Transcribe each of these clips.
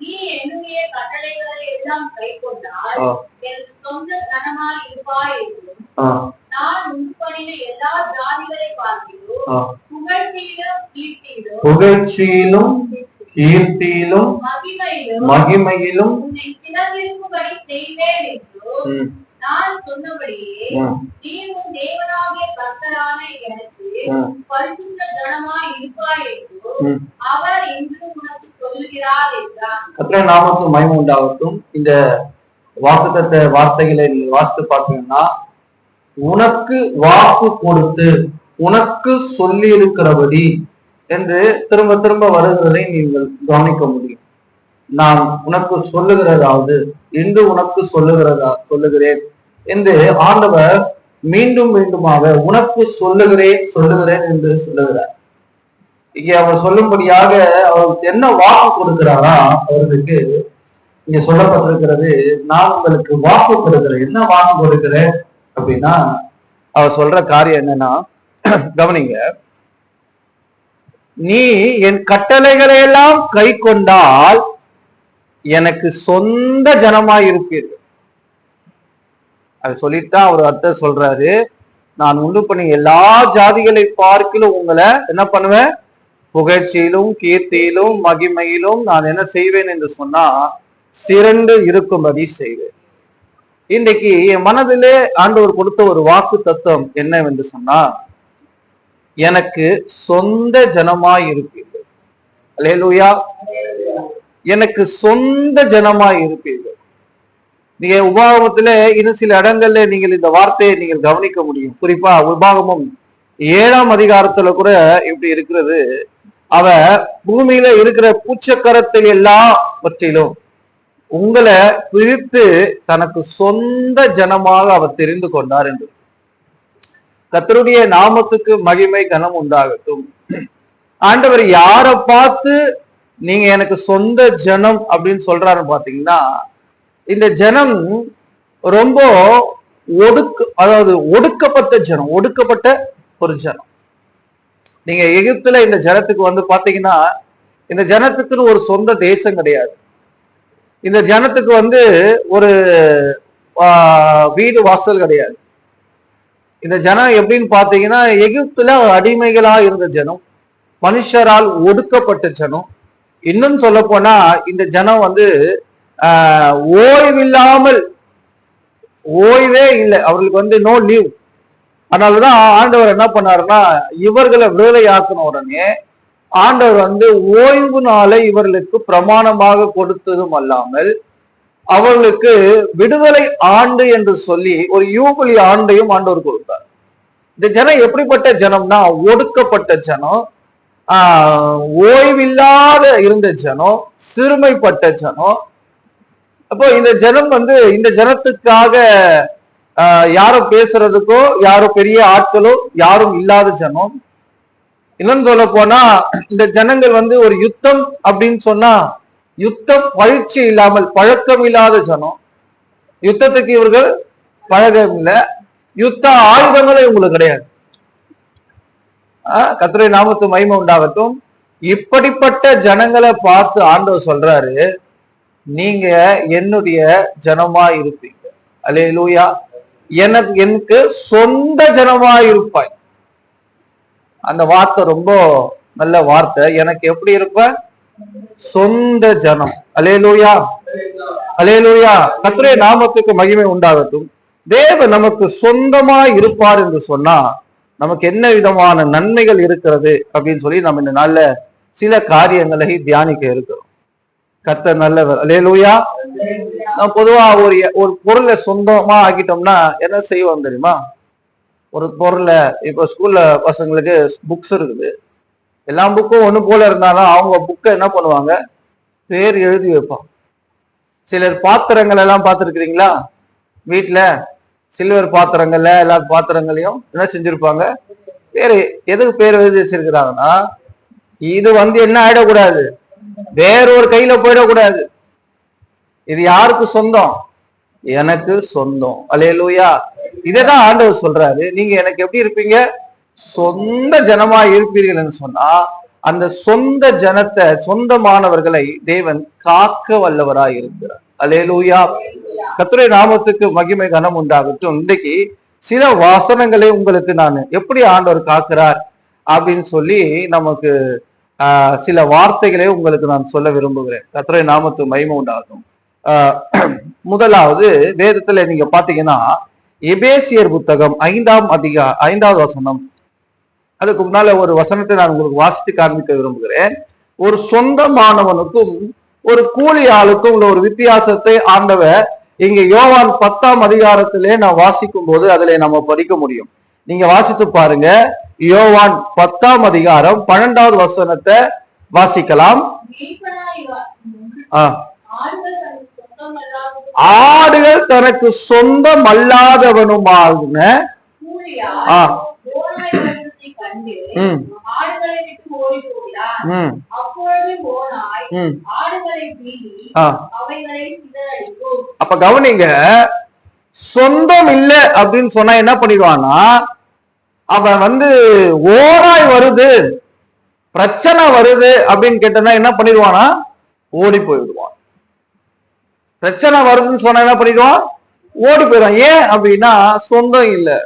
நீ என்னுடைய கட்டளைகளை எல்லாம் கைக்கொண்டால் ஆ, எனக்கு சொந்த கனமாய் இருப்பாய் என்றும் ஆ, நான் பண்ணின எல்லா ஜாதிகளை பார்க்கிறோம். புகழ்ச்சியிலும் கீர்த்தியிலும் புகழ்ச்சியிலும் கீர்த்தியிலும் மகிமையிலும் மகிமையிலும் உன்னை சிறந்திருக்கும்படி செய்வேன் என்றும் நான் சொன்னபடியே ம், நீ உன் தேவனாகிய கர்த்தரான எனக்கு ம், பரிசுத்த ஜனமாய் இருப்பாய் என்றும் ம். அவர் என்று உனக்கு சொல்லுகிறார் என்றான். கர்த்தருடைய நாமத்துக்கு மகிமை உண்டாகட்டும். இந்த வாக்குத்தத்த வார்த்தைகளை வாசித்து பார்த்தீங்கன்னா உனக்கு வாக்கு கொடுத்து உனக்கு சொல்லி இருக்கிறபடி என்று திரும்ப திரும்ப வருகிறதை நீங்கள் கவனிக்க முடியும். நான் உனக்கு சொல்லுகிறதாவது என்று உனக்கு சொல்லுகிறதா சொல்லுகிறேன். என்று ஆண்டவர் மீண்டும் மீண்டுமாக உனக்கு சொல்லுகிறேன் சொல்லுகிறேன் என்று சொல்லுகிறார். இங்கே அவர் சொல்லும்படியாக அவருக்கு என்ன வாக்கு கொடுக்கிறாரா அவருக்கு இங்க சொல்லப்பட்டிருக்கிறது நான் உங்களுக்கு வாக்கு கொடுக்கிறேன். என்ன வாக்கு கொடுக்கிறேன் அப்படின்னா அவர் சொல்ற காரியம் என்னன்னா கவனிங்க. நீ என் கட்டளைகளை எல்லாம் கை கொண்டால் எனக்கு சொந்த ஜனமாய் இருப்பீர்கள் அது சொல்லிட்டா அவர் அர்த்தம் சொல்றாரு. நான் உண்டு பண்ணி எல்லா ஜாதிகளை பார்க்கிலும் உங்களை என்ன பண்ணுவேன்? புகழ்ச்சியிலும் கீர்த்தியிலும் மகிமையிலும் நான் என்ன செய்வேன் என்று சொன்னா சிறந்து இருக்கும்படி செய்வேன். இன்றைக்கு என் மனதிலே ஆண்டவர் கொடுத்த ஒரு வாக்கு தத்துவம் என்னவென்று சொன்னா எனக்கு சொந்த ஜனமாய் இருப்பீர்கள். அல்லேலூயா எனக்கு சொந்த ஜனமாய் இருப்பீர்கள். நீங்க உபாகமத்துல இன்னும் சில இடங்கள்ல நீங்கள் இந்த வார்த்தையை நீங்கள் கவனிக்க முடியும். குறிப்பா உபாகமம் ஏழாம் அதிகாரத்துல கூட இப்படி இருக்கிறது. அவ பூமியில இருக்கிற பூச்சக்கரத்தை எல்லாவற்றிலும் உங்களை பிரித்து தனக்கு சொந்த ஜனமாக அவர் தெரிந்து கொண்டார் என்று. கத்தருடைய நாமத்துக்கு மகிமை கனம் உண்டாகட்டும். ஆண்டவர் யாரை பார்த்து நீங்க எனக்கு சொந்த ஜனம் அப்படின்னு சொல்றாரு பாத்தீங்கன்னா இந்த ஜனம் ரொம்ப ஒடுக்கு அதாவது ஒடுக்கப்பட்ட ஜனம் ஒடுக்கப்பட்ட ஒரு ஜனம். நீங்க எகிப்துல இந்த ஜனத்துக்கு வந்து பாத்தீங்கன்னா இந்த ஜனத்துக்குன்னு ஒரு சொந்த தேசம் கிடையாது. இந்த ஜனத்துக்கு வந்து ஒரு வீடு வாசல் கிடையாது. இந்த ஜனம் எப்படின்னு பாத்தீங்கன்னா எகிப்துல அடிமைகளா இருந்த ஜனம் மனுஷரால் ஒடுக்கப்பட்ட ஜனம். இன்னும் சொல்ல போனா இந்த ஜனம் வந்து ஓய்வில்லாமல் ஓய்வே இல்லை. அவர்களுக்கு வந்து நோ லீவ் அதனாலதான் ஆண்டவர் என்ன பண்ணாருன்னா இவர்களை விடுதலையாக்கின உடனே ஆண்டவர் வந்து ஓய்வு நாளை இவர்களுக்கு பிரமாணமாக கொடுத்ததும் அல்லாமல் அவர்களுக்கு விடுதலை ஆண்டு என்று சொல்லி ஒரு யூகுலி ஆண்டையும் ஆண்டவர் கொடுத்தார். இந்த ஜனம் எப்படிப்பட்ட ஜனம்னா ஒடுக்கப்பட்ட ஜனம் ஆஹ் ஓய்வில்லாத இருந்த ஜனம் சிறுமைப்பட்ட ஜனம் அப்போ இந்த ஜனம் வந்து இந்த ஜனத்துக்காக ஆஹ் யாரும் பேசுறதுக்கோ யாரும் பெரிய ஆட்களோ யாரும் இல்லாத ஜனம். இன்னும் சொல்ல போனா இந்த ஜனங்கள் வந்து ஒரு யுத்தம் அப்படின்னு சொன்னா யுத்தம் பயிற்சி இல்லாமல் பழக்கம் இல்லாத ஜனம். யுத்தத்துக்கு இவர்கள் பழகம் இல்லை. யுத்த ஆயுதங்களும் இவங்களுக்கு கிடையாது. ஆஹ் கத்திரை நாமத்து மகிமை உண்டாகட்டும். இப்படிப்பட்ட ஜனங்களை பார்த்து ஆண்டவர் சொல்றாரு. நீங்க என்னுடைய ஜனமா இருப்பீங்க. அலேலூயா எனக்கு எனக்கு சொந்த ஜனமா இருப்பாய். அந்த வார்த்தை ரொம்ப நல்ல வார்த்தை. எனக்கு எப்படி இருப்ப? சொந்த ஜனம். அலேலூயா அலேலூயா கத்திரை நாமத்துக்கு மகிமை உண்டாகட்டும். தேவ நமக்கு சொந்தமா இருப்பார் என்று சொன்னா நமக்கு என்ன விதமான நன்மைகள் இருக்கிறது அப்படின்னு சொல்லி நம்ம இந்த நாள்ல சில காரியங்களை தியானிக்க இருக்கிறோம். கத்த நல்லவர். அலேலூயா நான் பொதுவா ஒரு ஒரு பொருளை சொந்தமா ஆக்கிட்டோம்னா என்ன செய்வோம் தெரியுமா? ஒரு பொருளை இப்போ ஸ்கூல்ல பசங்களுக்கு புக்ஸ் இருக்குது. எல்லா புக்கும் ஒன்று போல இருந்தாலும் அவங்க புக்கை என்ன பண்ணுவாங்க? பேர் எழுதி வைப்பான் சிலர் பாத்திரங்கள் எல்லாம் பார்த்துருக்கிறீங்களா? வீட்டில் சில்வர் பாத்திரங்கள்ல எல்லா பாத்திரங்களையும் என்ன செஞ்சிருப்பாங்க? பேர் எதுக்கு பேர் எழுதி வச்சிருக்கிறாங்கன்னா இது வந்து என்ன ஆயிடக்கூடாது? வேற ஒரு கையில போயிடக்கூடாது. இது யாருக்கு சொந்தம்? எனக்கு சொந்தம். அலையலூயா இதைதான் ஆண்டவர் சொல்றாரு. நீங்க எனக்கு எப்படி இருப்பீங்க? சொந்த ஜனமா இருப்பீர்கள்னு சொன்னா அந்த சொந்த ஜனத்தை சொந்தமானவர்களை தேவன் காக்க வல்லவராய் இருக்கிறார். அலையலூயா கத்துரை நாமத்துக்கு மகிமை கனம் உண்டாகட்டும். இன்றைக்கு சில வாசனங்களை உங்களுக்கு நான் எப்படி ஆண்டவர் காக்கிறார் அப்படின்னு சொல்லி நமக்கு சில வார்த்தைகளை உங்களுக்கு நான் சொல்ல விரும்புகிறேன். கர்த்தருடைய நாமத்து மயிமை உண்டாகும் ஆஹ், முதலாவது வேதத்துல நீங்க பாத்தீங்கன்னா எபேசியர் புத்தகம் ஐந்தாம் அதிகா ஐந்தாவது வசனம். அதுக்கு முன்னால ஒரு வசனத்தை நான் உங்களுக்கு வாசித்து காண்பிக்க விரும்புகிறேன். ஒரு சொந்தமானவனுக்கும் ஒரு கூலி ஆளுக்கும் உள்ள ஒரு வித்தியாசத்தை ஆண்டவர் இங்க யோவான் பத்தாம் அதிகாரத்திலே நான் வாசிக்கும் போது அதிலே நம்ம படிக்க முடியும். நீங்க வாசித்து பாருங்க. யோவான் பத்தாம் அதிகாரம் பன்னெண்டாவது வசனத்தை வாசிக்கலாம். ஆடுகள் தனக்கு சொந்தம் அல்லாதவனுமான ஆ. ஆ. அப்ப கவனிங்க சொந்தம் இல்ல அப்படின்னு சொன்னா என்ன பண்ணிடுவான்னா அவன் வந்து ஓடாய் வருது பிரச்சனை வருது அப்படின்னு கேட்டனா என்ன பண்ணிடுவானா ஓடி போயிடுவான். பிரச்சனை வருதுன்னு சொன்னா என்ன பண்ணிடுவான்? ஓடி போயிடுவான். ஏன் அப்படின்னா சொந்தம் இல்லை.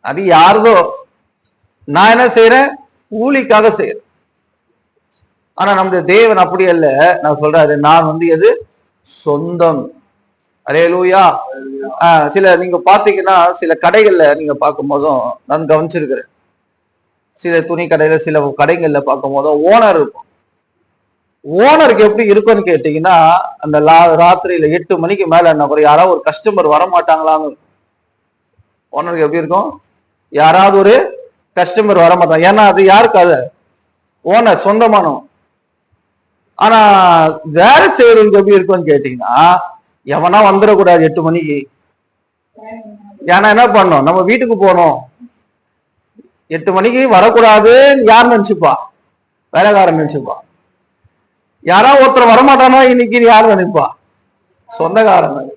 அது யாருதோ. நான் என்ன செய்யறேன் கூலிக்காக செய்யறேன் ஆனா நம்முடைய தேவன் அப்படி அல்ல. நான் சொல்றாரு நான் வந்து எது? சொந்தம். அரே லூயா சில நீங்க பாத்தீங்கன்னா சில கடைகள்ல நீங்க பார்க்கும் போதும் நான் கவனிச்சிருக்கிறேன். சில துணி கடையில சில கடைகள்ல பார்க்கும் போதும் ஓனர் இருக்கும். ஓனருக்கு எப்படி இருக்கும்னு கேட்டீங்கன்னா அந்த லா ராத்திரியில எட்டு மணிக்கு மேல என்ன கூட யாராவது ஒரு கஸ்டமர் வர மாட்டாங்களான்னு ஓனருக்கு எப்படி இருக்கும்? யாராவது ஒரு கஸ்டமர் வர மாட்டாங்க ஏன்னா அது யாருக்கு அது? ஓனர் சொந்தமானவன். ஆனா வேலை செய்யறவங்களுக்கு எப்படி இருக்கும்னு கேட்டீங்கன்னா எவனா வந்துடக்கூடாது எட்டு மணிக்கு. ஏன்னா என்ன பண்ணோம் நம்ம வீட்டுக்கு போனோம் எட்டு மணிக்கு வரக்கூடாதுன்னு யார் நினைச்சுப்பா? வேலைக்காரன் நினைச்சுப்பா. யாரா ஒருத்தர் வரமாட்டானா? இன்னைக்கு யார் நினைப்பா? சொந்தக்காரன்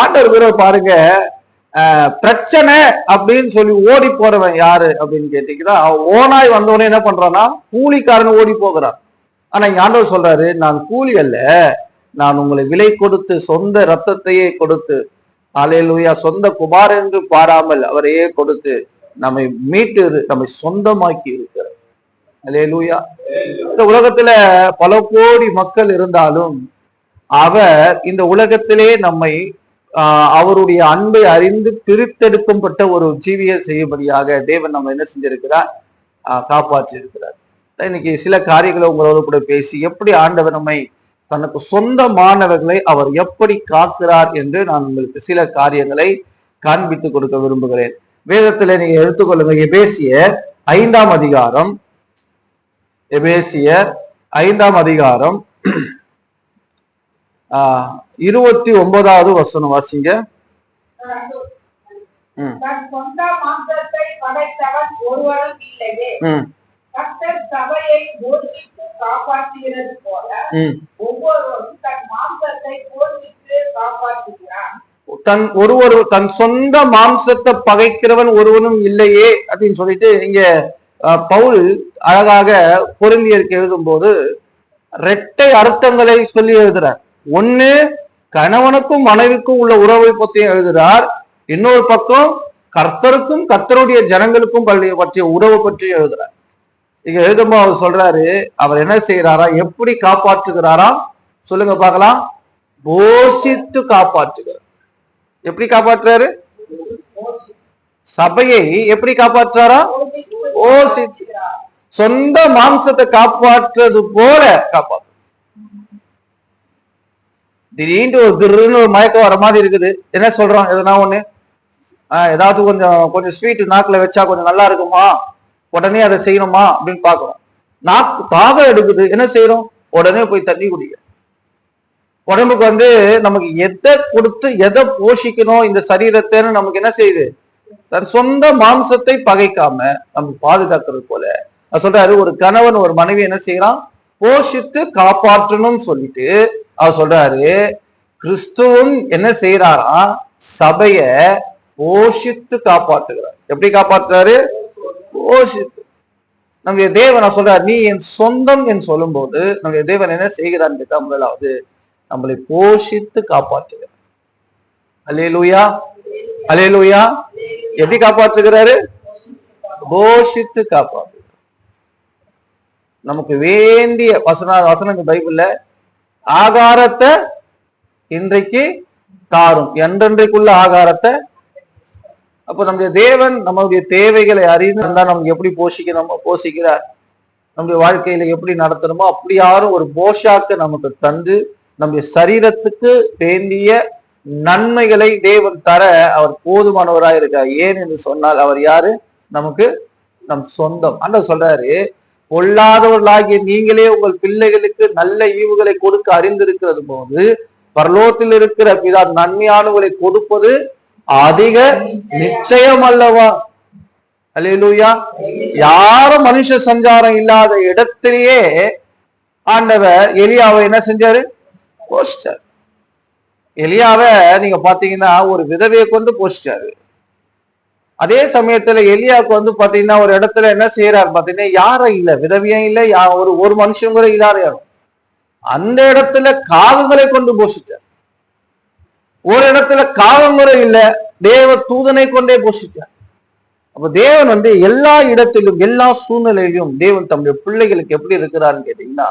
ஆண்டவர் கூட பாருங்க பிரச்சனை அப்படின்னு சொல்லி ஓடி போறவன் யாரு அப்படின்னு கேட்டீங்கன்னா ஓனாய் வந்தவனே என்ன பண்றான்னா கூலிக்காரன் ஓடி போகிறான். ஆனா இங்க ஆண்டவர் சொல்றாரு நான் கூலி அல்ல நான் உங்களை விலை கொடுத்து சொந்த ரத்தத்தையே கொடுத்து அலையலுயா சொந்த குமார் என்று பாராமல் அவரையே கொடுத்து நம்மை மீட்டு நம்மை சொந்தமாக்கி இருக்கிறார். அலையலுயா இந்த உலகத்துல பல கோடி மக்கள் இருந்தாலும் அவர் இந்த உலகத்திலே நம்மை ஆஹ், அவருடைய அன்பை அறிந்து பிரித்தெடுக்கப்பட்ட ஒரு ஜீவியை செய்யும்படியாக தேவன் நம்ம என்ன செஞ்சிருக்கிறார்? ஆஹ், காப்பாற்றி இருக்கிறார் இன்னைக்கு சில காரியங்களை உங்களோட கூட பேசி எப்படி ஆண்டவர் நம்மை தனக்கு சொந்தமானவர்களை அவர் எப்படி காக்கிறார் என்று நான் உங்களுக்கு சில காரியங்களை காண்பித்து கொடுக்க விரும்புகிறேன். வேதத்துல நீங்க எடுத்துக்கொள்ளுங்க. எபேசிய ஐந்தாம் அதிகாரம். எபேசிய ஐந்தாம் அதிகாரம். ஆஹ் இருபத்தி ஒன்பதாவது வசனம் வாசிங்க. தன் சொந்த மாம்சத்தை படைத்தவன் ஒருவனும் இல்லையே. கர்த்தர் சபையை போஷித்து காப்பாற்றுகிறது போல ஒவ்வொருவரும் தன் மாம்சத்தை போஷித்து காப்பாற்றுகிறான் தன் ஒரு ஒரு தன் சொந்த மாம்சத்தை பகைக்கிறவன் ஒருவனும் இல்லையே அப்படின்னு சொல்லிட்டு இங்க பவுல் அழகாக பொருந்தியருக்கு எழுதும்போது இரட்டை அர்த்தங்களை சொல்லி எழுதுறார். ஒண்ணு கணவனுக்கும் மனைவிக்கும் உள்ள உறவை பற்றியும் எழுதுறார். இன்னொரு பக்கம் கர்த்தருக்கும் கர்த்தருடைய ஜனங்களுக்கும் பற்றிய உறவை பற்றி எழுதுறார். இங்க எழுதும்போ அவர் சொல்றாரு அவர் என்ன செய்யறாரா எப்படி காப்பாற்றுகிறாரா சொல்லுங்க பார்க்கலாம். போஷித்து காப்பாற்றுகிறார். எப்படி காப்பாற்றுறாரு? சபையை எப்படி காப்பாற்றுறாரா? போஷித்து. சொந்த மாம்சத்தை காப்பாற்றுறது போல காப்பாற்று திடீர்னு ஒரு திருன்னு ஒரு மயக்கம் வர மாதிரி இருக்குது. என்ன சொல்றோம் எதனா ஒண்ணு? ஆஹ் ஏதாவது கொஞ்சம் கொஞ்சம் ஸ்வீட் நாக்குல வச்சா கொஞ்சம் நல்லா இருக்குமா? உடனே அதை செய்யணுமா அப்படின்னு பாக்குறோம் நாக்கு தாகம் எடுக்குது என்ன செய்யறோம்? உடனே போய் தண்ணி குடிக்க உடம்புக்கு வந்து நமக்கு எதை கொடுத்து எதை போஷிக்கணும் இந்த சரீரத்தைன்னு நமக்கு என்ன செய்யுது? தன் சொந்த மாம்சத்தை பகைக்காம நம்ம பாதுகாக்கிறது போல. அவர் சொல்றாரு ஒரு கணவன் ஒரு மனைவி என்ன செய்யறான்? போஷித்து காப்பாற்றணும்னு சொல்லிட்டு அவர் சொல்றாரு கிறிஸ்துவும் என்ன செய்யறாரா சபைய போஷித்து காப்பாற்றுகிறார். எப்படி காப்பாற்றுறாரு? போஷித்து நம்முடைய தேவன் நான் சொல்றார் நீ என் சொந்தம் என்று சொல்லும் போது நம்முடைய தேவன் என்ன செய்கிறான்னு கேட்டா முதலாவது நம்மளை போஷித்து காப்பாற்றுகிறார். அலே லூயா எப்படி காப்பாற்றுகிறாரு? போஷித்து காப்பாற்று நமக்கு வேண்டிய வசன வசனங்க பைபிள்ல ஆகாரத்தை இன்றைக்கு தாரும். என்றென்றைக்குள்ள ஆகாரத்தை அப்போ நம்முடைய தேவன் நம்மளுடைய தேவைகளை அறிந்து இருந்தா நமக்கு எப்படி போஷிக்கணுமோ போஷிக்கிறார்? நம்முடைய வாழ்க்கையில எப்படி நடத்தணுமோ அப்படி யாரும் ஒரு போஷாக்கு நமக்கு தந்து நம்முடைய சரீரத்துக்கு வேண்டிய நன்மைகளை தேவன் தர அவர் போதுமானவராக இருக்கார். ஏன் என்று சொன்னால் அவர் யாரு? நமக்கு நம் சொந்தம். அந்த சொல்றாரு பொல்லாதவர்களாகிய நீங்களே உங்கள் பிள்ளைகளுக்கு நல்ல ஈவுகளை கொடுக்க அறிந்திருக்கிறது போது பரலோகத்தில் இருக்கிற பிதா நன்மையானவர்களை கொடுப்பது அதிக நிச்சயம் அல்லவா அல்லேலூயா. யாரும் மனுஷ சஞ்சாரம் இல்லாத இடத்திலேயே ஆண்டவர் எலியாவை என்ன செஞ்சாரு? போஸ்டர் எலியாவ நீங்க பாத்தீங்கன்னா ஒரு விதவையை கொண்டு போஸ்டாரு அதே சமயத்துல எலியாவுக்கு வந்து பாத்தீங்கன்னா ஒரு இடத்துல என்ன செய்யறாரு பாத்தீங்கன்னா யாரும் இல்ல விதவியும் இல்ல யா ஒரு ஒரு மனுஷன் கூட இல்லாத யாரும் அந்த இடத்துல காதுகளை கொண்டு போஷிச்சார் ஒரு இடத்துல காவங்குறை இல்ல தேவ தூதனை கொண்டே போஷிச்சார் அப்ப தேவன் வந்து எல்லா இடத்திலும் எல்லா சூழ்நிலையிலும் தேவன் தம்முடைய பிள்ளைகளுக்கு எப்படி இருக்கிறான்னு கேட்டீங்கன்னா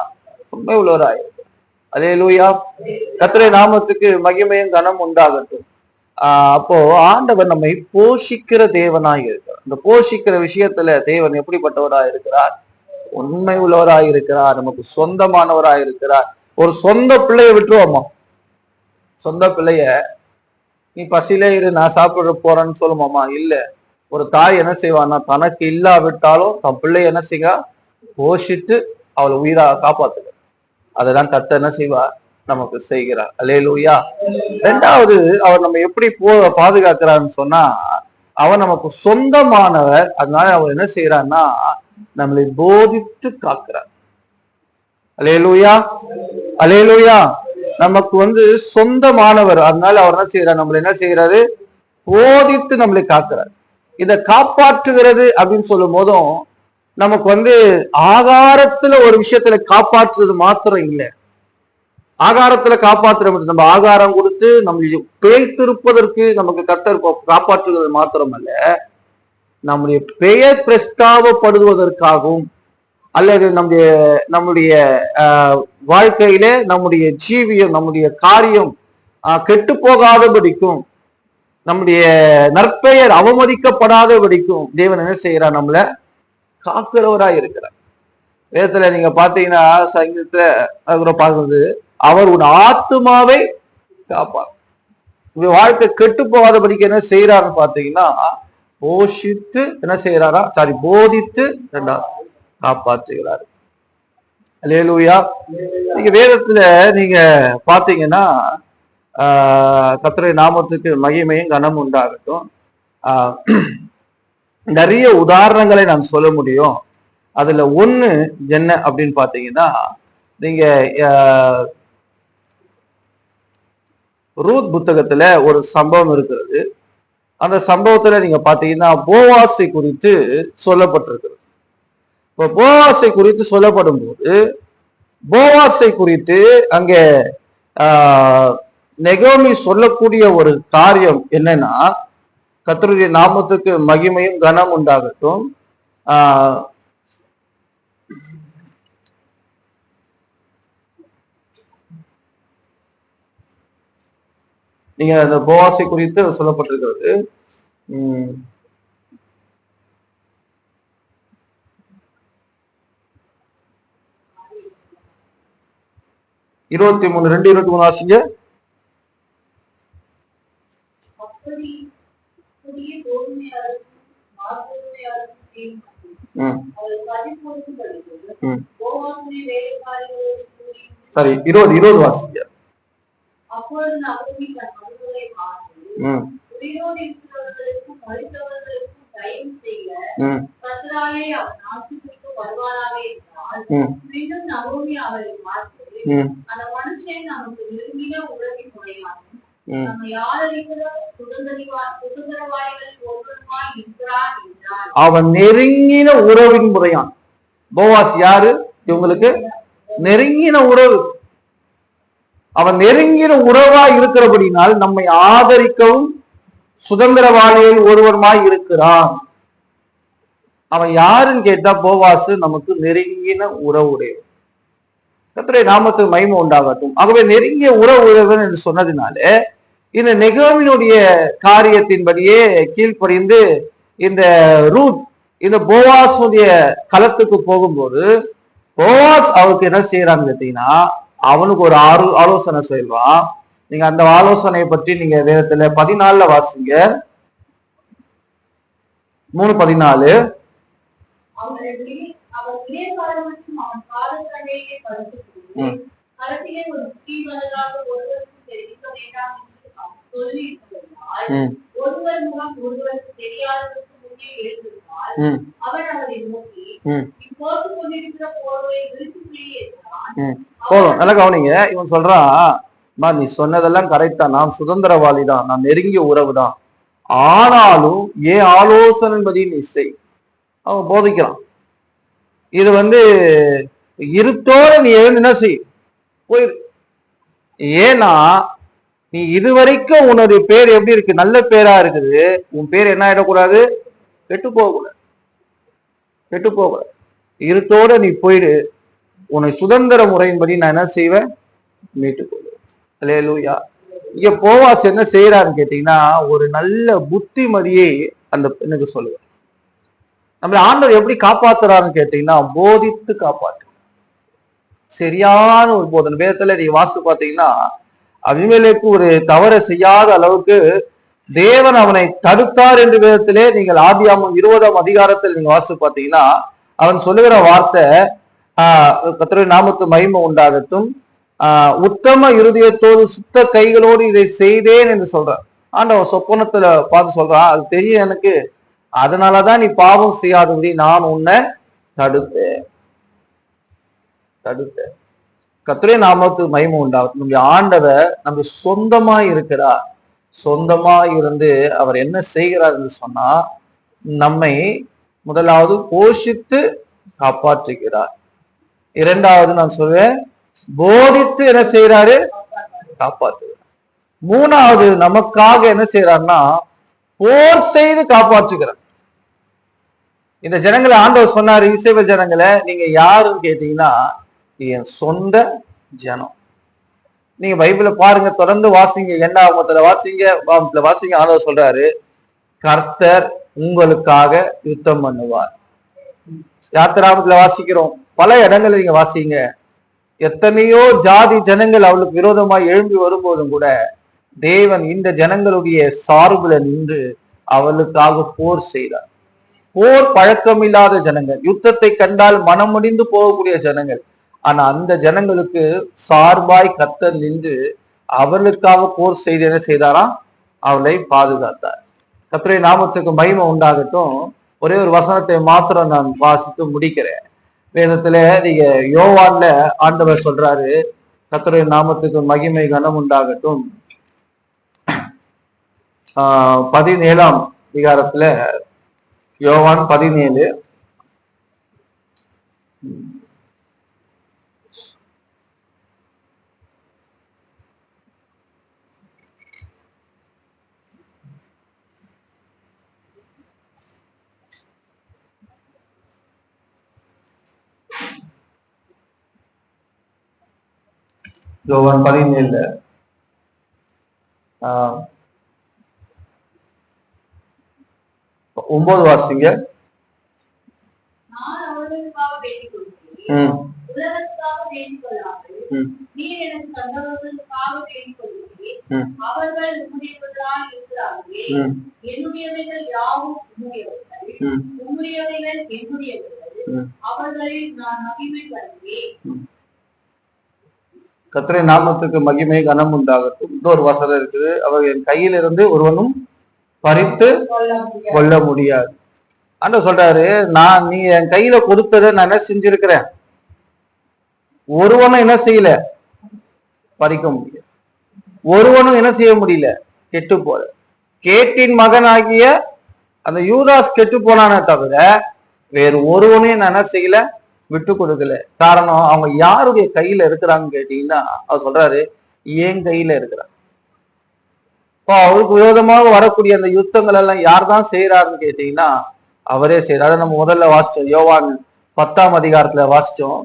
உண்மை உள்ளவராய் அதே லூயா கத்திரை நாமத்துக்கு மகிமையும் கனம் உண்டாகட்டும். ஆஹ் அப்போ ஆண்டவர் நம்மை போஷிக்கிற தேவனாய் இருக்கிறார். இந்த போஷிக்கிற விஷயத்துல தேவன் எப்படிப்பட்டவராய் இருக்கிறார்? உண்மை உள்ளவராய் இருக்கிறார் நமக்கு சொந்தமானவராய் இருக்கிறார். ஒரு சொந்த பிள்ளைய விட்டுருவோமா? சொந்த பிள்ளைய நீ பசியிலே இரு நான் சாப்பிட போறேன்னு சொல்லுமாமா இல்ல ஒரு தாய் என்ன செய்வான்னா தனக்கு இல்லாவிட்டாலும் தன் பிள்ளை என்ன செய்வா? போஷித்து அவளை உயிரா காப்பாத்துக்க அததான் கத்த என்ன செய்வா? நமக்கு செய்கிறார். அல்லேலூயா. ரெண்டாவது அவர் நம்ம எப்படி போ பாதுகாக்கிறான்னு சொன்னா அவர் நமக்கு சொந்தமானவர். அதனால அவர் என்ன செய்யறான்னா நம்மளை போதித்து காக்கிறார். அலே லூயா நமக்கு வந்து சொந்தமானவர். அதனால அவர் என்ன செய்யறாரு நம்மளை என்ன செய்யறாரு போதித்து நம்மளை காக்கிறார். இதை காப்பாற்றுகிறது அப்படின்னு சொல்லும் போதும் நமக்கு வந்து ஆகாரத்துல ஒரு விஷயத்துல காப்பாற்றுறது மாத்திரம் இல்லை. ஆகாரத்துல காப்பாற்றுற நம்ம ஆகாரம் கொடுத்து நம்ம பிழைத்திருப்பதற்கு நமக்கு கத்தர் காப்பாற்றுகிறது அல்ல நம்முடைய பெயர் பிரஸ்தாபப்படுவதற்காகவும் அல்லது நம்முடைய நம்முடைய ஆஹ், நம்முடைய ஜீவியம் நம்முடைய காரியம் ஆஹ், கெட்டு போகாதபடிக்கும் நம்முடைய நற்பெயர் அவமதிக்கப்படாதபடிக்கும் தேவன் என்ன செய்யறார் நம்மள காக்கிறவராய் இருக்கிறார். வேதத்துல நீங்க பாத்தீங்கன்னா சங்கீதத்துல அது பார்க்குறது அவர் உன் ஆத்துமாவை காப்பார். உங்க வாழ்க்கை கெட்டு போகாதபடிக்கு என்ன செய்யறாருன்னு பாத்தீங்கன்னா போஷித்து என்ன செய்யறாரா சாரி போதித்து ரெண்டாவது காப்பாற்றுகிறார். அல்லேலூயா. நீங்க வேதத்துல நீங்க பாத்தீங்கன்னா ஆஹ் நாமத்துக்கு மகிமையும் கனம் உண்டாகட்டும். ஆஹ் நிறைய உதாரணங்களை நான் சொல்ல முடியும். அதுல ஒண்ணு என்ன அப்படின்னு பாத்தீங்கன்னா நீங்க ஆஹ் ரூத் புத்தகத்துல ஒரு சம்பவம் இருக்கிறது. அந்த சம்பவத்துல நீங்க பாத்தீங்கன்னா போவாசி குறித்து சொல்லப்பட்டிருக்கிறது. இப்போ போவாசை குறித்து சொல்லப்படும் போது போவாசை குறித்து அங்கே ஆஹ் நெகோமி சொல்லக்கூடிய ஒரு காரியம் என்னன்னா கத்தருடைய நாமத்துக்கு மகிமையும் கனம் உண்டாகட்டும். நீங்க அந்த போவாசை குறித்து சொல்லப்பட்டிருக்கிறது. உம் இருபத்தி மூணு ரெண்டு இருபத்தி மூணு வாசிங்க சரி இருபது இருபது வாசிங்க அப்பொழுது மீண்டும் அவளை பார்த்து அந்த மனுஷன் நமக்கு அவன் நெருங்கின உறவின் முறையான் போவாஸ் யாரு? இவங்களுக்கு? நெருங்கின உறவு. அவன் நெருங்கின உறவா இருக்கிறபடினால் நம்மை ஆதரிக்கவும் சுதந்திரவாதியில் ஒருவருமாய் இருக்கிறான். அவன் யாருன்னு கேட்டா போவாசு நமக்கு நெருங்கின உறவுடைய கர்த்தருடைய நாமத்துக்கு மகிமை உண்டாகட்டும். ஆகவே நெருங்கிய உறவு உறவன் என்று சொன்னதினாலே இந்த நெகோமினுடைய காரியத்தின்படியே கீழ்ப்படிந்து இந்த ரூத் இந்த போவாஸுடைய களத்துக்கு போகும்போது போவாஸ் அவருக்கு என்ன செய்யறான்னு கேட்டீங்கன்னா அவனுக்கு ஒரு ஆலோசனை செய்வான். நீங்க அந்த ஆலோசனையை பற்றி நீங்க வேதத்துல பதினாலுல வாசிங்க. மூணு பதினாலு. ஒருவர் முகம் ஒருவருக்கு தெரியாததற்கு முன்னே எழுந்திருந்தால் அவன் அவரை நோக்கி. போதும். நல்லா கவனிங்க. இவன் சொல்றான் "அம்மா, நீ சொன்னதெல்லாம் கரெக்டா நான் சுதந்திரவாளி தான். நான் நெருங்கிய உறவு தான். ஆனாலும் ஏன் ஆலோசனைபடி நீ செய்? அவன் போதிக்கிறான். இது வந்து இருட்டோட நீ எழுந்து என்ன செய். போயிரு ஏன்னா நீ இதுவரைக்கும் உன்னுடைய பேர் எப்படி இருக்கு? நல்ல பேரா இருக்குது. உன் பேர் என்ன ஆயிடக்கூடாது? கெட்டு போகக்கூடாது. கெட்டு போகக்கூடாது. இருட்டோட நீ போயிடு. உன்னை சுதந்திர முறையின்படி நான் என்ன செய்வேன்? மீட்டு கொள்வேன் லேலூயா இங்க போவாஸ் என்ன செய்யறாருன்னு கேட்டீங்கன்னா ஒரு நல்ல புத்திமதியை அந்த பெண்ணுக்கு சொல்லுவார். நம்மள ஆண்டவர் எப்படி காப்பாத்துறாருன்னு கேட்டீங்கன்னா போதித்து காப்பாற்று. சரியான ஒரு போதனை. வேதத்துல நீங்க வாசு பாத்தீங்கன்னா அபிமேலேக்கு ஒரு தவறை செய்யாத அளவுக்கு தேவன் அவனை தடுத்தார் என்று விதத்திலே நீங்கள் ஆதியாமம் இருபதாம் அதிகாரத்தில் நீங்க வாசித்து பார்த்தீங்கன்னா அவன் சொல்லுகிற வார்த்தை ஆஹ் கர்த்தருடைய நாமத்து மகிமை உண்டாகட்டும். உத்தம இருதயத்தோடு சுத்த கைகளோடு இதை செய்தேன் என்று சொல்றான் ஆண்டவன் சொப்பனத்துல பார்த்து சொல்றான் அது தெரியும் எனக்கு. அதனாலதான் நீ பாவம் செய்யாதபடி நான் உன்னை தடுத்தேன் தடுத்தேன் கத்துரை நாமத்து மயமும் உண்டாகும் நம்முடைய ஆண்டவர் நம்ம சொந்தமா இருக்கிறார். சொந்தமா இருந்து அவர் என்ன செய்கிறார் என்று சொன்னா நம்மை முதலாவது போஷித்து காப்பாற்றுகிறார். இரண்டாவது நான் சொல்வேன் போதித்து என்ன செய்யறாரு காப்பாற்றுகிறார் மூணாவது நமக்காக என்ன செய்யறாருன்னா போர் செய்து காப்பாற்றுகிறார். இந்த ஜனங்களை ஆண்டவர் சொன்னாரு இசைவ ஜனங்களை நீங்க யாருன்னு கேட்டீங்கன்னா என் சொந்த ஜனம். நீங்க பைபிள பாருங்க தொடர்ந்து வாசிங்க எண்ணாமத்துல வாசிங்க வாசிங்க ஆண்டவர் சொல்றாரு கர்த்தர் உங்களுக்காக யுத்தம் பண்ணுவார். யாத்திராமத்துல வாசிக்கிறோம்? பல இடங்கள்ல நீங்க வாசிங்க. எத்தனையோ ஜாதி ஜனங்கள் அவளுக்கு விரோதமாய் எழும்பி வரும்போதும் கூட தேவன் இந்த ஜனங்களுடைய சார்புல நின்று அவளுக்காக போர் செய்தார். போர் பழக்கமில்லாத ஜனங்கள் யுத்தத்தை கண்டால் மனம் முடிந்து போகக்கூடிய ஜனங்கள். ஆனா அந்த ஜனங்களுக்கு சார்பாய் கத்தர் நின்று அவர்களுக்காக போர் செய்து என்ன செய்தாராம்? அவளை பாதுகாத்தார். கத்திரை நாமத்துக்கு மகிமை உண்டாகட்டும். ஒரே ஒரு வசனத்தை மாத்திரம் நான் வாசித்து முடிக்கிறேன். வேதத்துல நீங்க யோவான்ல ஆண்டவர் சொல்றாரு கர்த்தருடைய நாமத்துக்கு மகிமை கனம் உண்டாகட்டும். ஆஹ் பதினேழாம் அதிகாரத்துல யோவான் பதினேழு யோவான் பதினேழுல ஆஹ் ஒன்பது வாசிங்க நான் அவர்களுக்காக வேண்டிக் கொள்கிறேன் ம் உலகத்துக்காக வேண்டிக் கொள்ளாமல் ம் நீர் எனக்கு தந்தவர்களுக்காக வேண்டிக் கொள்கிறேன் ம் அவர்கள் உம்முடையவர்களாய் இருக்கிறார்களே. ம். என்னுடையவைகள் யாவும் உம்முடையவைகள் என்னுடையவர்கள். ம். அவர்களில் நான் மகிமை வருவேன் நாமத்துக்கு மகிமை கனம் உண்டாகட்டும். இன்னொரு வசனம் இருக்குது. அவர் என் கையிலிருந்து ஒருவனும் பறித்து கொள்ள முடியாது. கொள்ள சொல்றாரு நான் நீ என் கையில கொடுத்ததை நான் என்ன செஞ்சிருக்கிறேன்? ஒருவனும் என்ன செய்யல? பறிக்க முடியல. ஒருவனும் என்ன செய்ய முடியல? கெட்டு போல. கேட்டின் மகனாகிய அந்த யூதாஸ் கெட்டு போனானே தவிர வேறு ஒருவனையும் நான் என்ன செய்யல? விட்டு கொடுக்கல. காரணம் அவங்க யாருடைய கையில இருக்கிறாங்கன்னு கேட்டீங்கன்னா அவர் சொல்றாரு என் கையில இருக்கிறாங்க இப்போ அவருக்கு விரோதமாக வரக்கூடிய அந்த யுத்தங்கள் எல்லாம் யார் தான் செய்யறாருன்னு கேட்டீங்கன்னா அவரே செய்யறாரு நம்ம முதல்ல வாசிச்சோம். யோவான் பத்தாம் அதிகாரத்துல வாசிச்சோம்.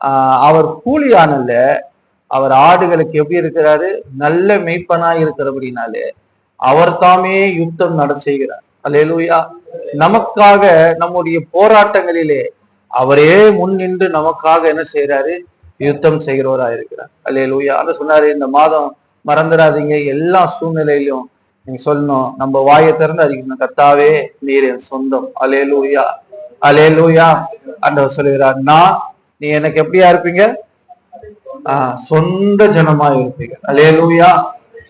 ஆஹ் அவர் கூலியானல்ல அவர் ஆடுகளுக்கு எப்படி இருக்கிறாரு? நல்ல மெய்ப்பனா இருக்கிறபடினாலே அவர் தாமே யுத்தம் நட செய்கிறார். அல்லேலூயா. நமக்காக நம்முடைய போராட்டங்களிலே அவரே முன் நின்று நமக்காக என்ன செய்யறாரு யுத்தம் செய்கிறவரா இருக்கிறார் அல்லேலூயா. அதை சொன்னாரு இந்த மாதம் மறந்துடாதீங்க. எல்லா சூழ்நிலையிலும் நீங்க சொல்லணும் நம்ம வாயை திறந்து அறிக்கணும் கத்தாவே நீர் என் சொந்தம். அலே லூயா ஆண்டவர் சொல்லுகிறார் நான் நீ எனக்கு எப்படியா இருப்பீங்க? ஆஹ் சொந்த ஜனமா இருப்பீங்க. அலே லூயா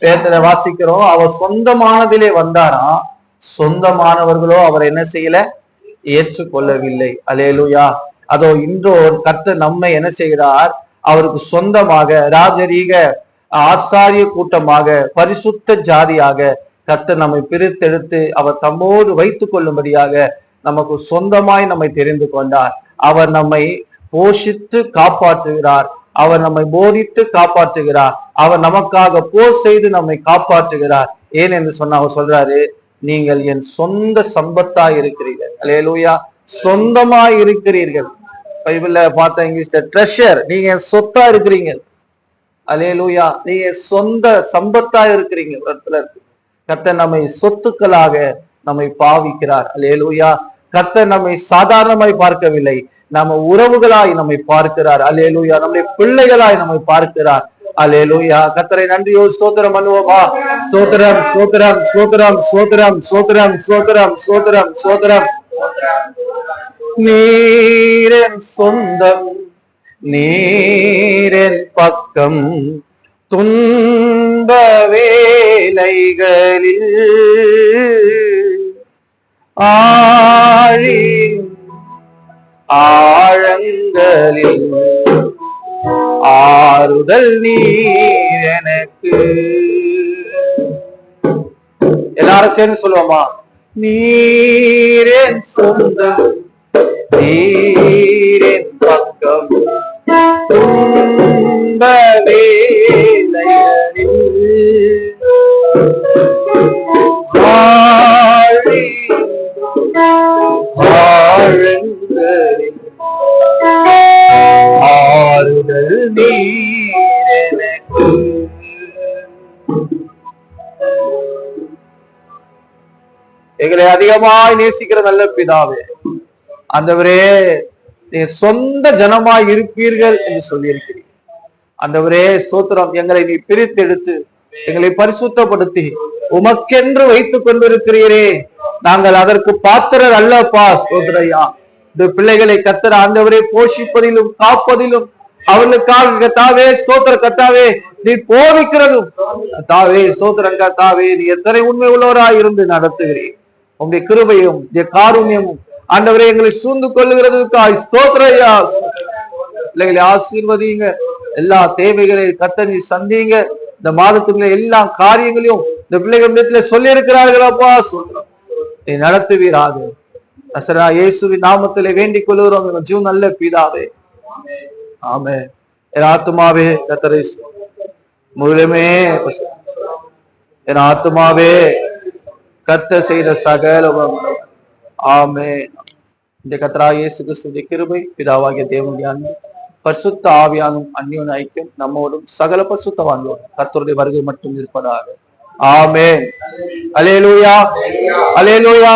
பேத்துல வாசிக்கிறோம் அவர் சொந்தமானதிலே வந்தாராம் சொந்தமானவர்களோ அவர் என்ன செய்யல? ஏற்றுக்கொள்ளவில்லை. அலேலுயா அதோ இன்றோ கர்த்தர் நம்மை என்ன செய்கிறார்? அவருக்கு சொந்தமாக ராஜரீக ஆசாரிய கூட்டமாக பரிசுத்த ஜாதியாக கர்த்தர் நம்மை பிரித்தெடுத்து அவர் தம்மோடு வைத்துக் கொள்ளும்படியாக நமக்கு சொந்தமாய் நம்மை தெரிந்து கொண்டார். அவர் நம்மை போஷித்து காப்பாற்றுகிறார். அவர் நம்மை போதித்து காப்பாற்றுகிறார். அவர் நமக்காக போர் செய்து நம்மை காப்பாற்றுகிறார். ஏன் என்று சொன்ன அவர் சொல்றாரு நீங்கள் என் சொந்த சம்பத்தா இருக்கிறீர்கள் அலையலூயா சொந்தமா இருக்கிறீர்கள் பைபிள்ல பார்த்த இங்கிலீஷ்ல ட்ரெஷர் நீங்க என் சொத்தா இருக்கிறீங்க அலையலூயா நீங்க சொந்த சம்பத்தா இருக்கிறீங்க ஒரு இடத்துல இருக்கு நம்மை சொத்துக்களாக நம்மை பாவிக்கிறார். அலேலூயா கத்த நம்மை சாதாரணமாய் பார்க்கவில்லை. நம்ம உறவுகளாய் நம்மை பார்க்கிறார். அலேலூயா நம்முடைய பிள்ளைகளாய் நம்மை பார்க்கிறார். அலேலூயா கத்தரை நன்றியோ ஸ்தோத்திரம் பண்ணுவோமா? ஸ்தோத்திரம் ஸ்தோத்திரம் ஸ்தோத்திரம் ஸ்தோத்திரம் ஸ்தோத்திரம் ஸ்தோத்திரம் ஸ்தோத்திரம் ஸ்தோத்திரம். நீரன் சொந்தம் நீரன் பக்கம் துன்ப வேலைகளில் ஆழி ஆழங்களில் ஆறுதல் நீர் எனக்கு எல்லாரும் சேர்ந்து சொல்லுவோமா? நீரேன் சொந்தம் நீரின் பக்கம் துன்ப வேளைகளில் எங்களை அதிகமாய் நேசிக்கிற நல்ல பிதாவே அந்தவரே நீ சொந்த ஜனமாய் இருப்பீர்கள் என்று சொல்லியிருக்கிறீர். அந்தவரே சோத்திரம் எங்களை நீ பிரித்தெடுத்து எங்களை பரிசுத்தப்படுத்தி உமக்கென்று வைத்துக் கொண்டிருக்கிறீரே. நாங்கள் அதற்கு பாத்திரர் அல்லப்பா சோதரையா இந்த பிள்ளைகளை கத்தர ஆண்டவரே போஷிப்பதிலும் காப்பதிலும் அவர்களுக்காக கத்தாவே ஸ்தோத்திர கத்தாவே நீ போதிக்கிறதும். கத்தாவே ஸ்தோத்திரம் கத்தாவே நீ எத்தனை உண்மை உள்ளவராய் இருந்து நடத்துகிறேன் உங்களுடைய கிருபையும் உடைய காருண்யமும். ஆண்டவரே எங்களை சூழ்ந்து கொள்ளுகிறதுக்காய் பிள்ளைகளை ஆசீர்வதிங்க எல்லா தேவைகளையும் கத்த நீ சந்திங்க இந்த மாதத்துக்குள்ள எல்லா காரியங்களையும் இந்த பிள்ளைகள் சொல்லி இருக்கிறார்களப்பா சொல்றோம் நீ நடத்துவீராது அசரா இயேசுவின் நாமத்திலே வேண்டிக் கொள்கிறோம். எங்க ஜீவன் நல்ல பீதாவே. ஆமே என் ஆத்துமாவே கத்தரை முழுமே என் ஆத்துமாவே. கத்த செய்த சகல. ஆமே இந்த கத்தரா இயேசு கிறிஸ்துவின் கிருபை பிதாவாகிய தேவனுடைய அன்பு பரிசுத்த ஆவியானும் அந்நியன் ஐக்கியம் நம்மோடும் சகல பரிசுத்தவான்களோடும் கர்த்தருடைய வருகை மட்டும் இருப்பதாக. ஆமே அலேலூயா அலேலூயா.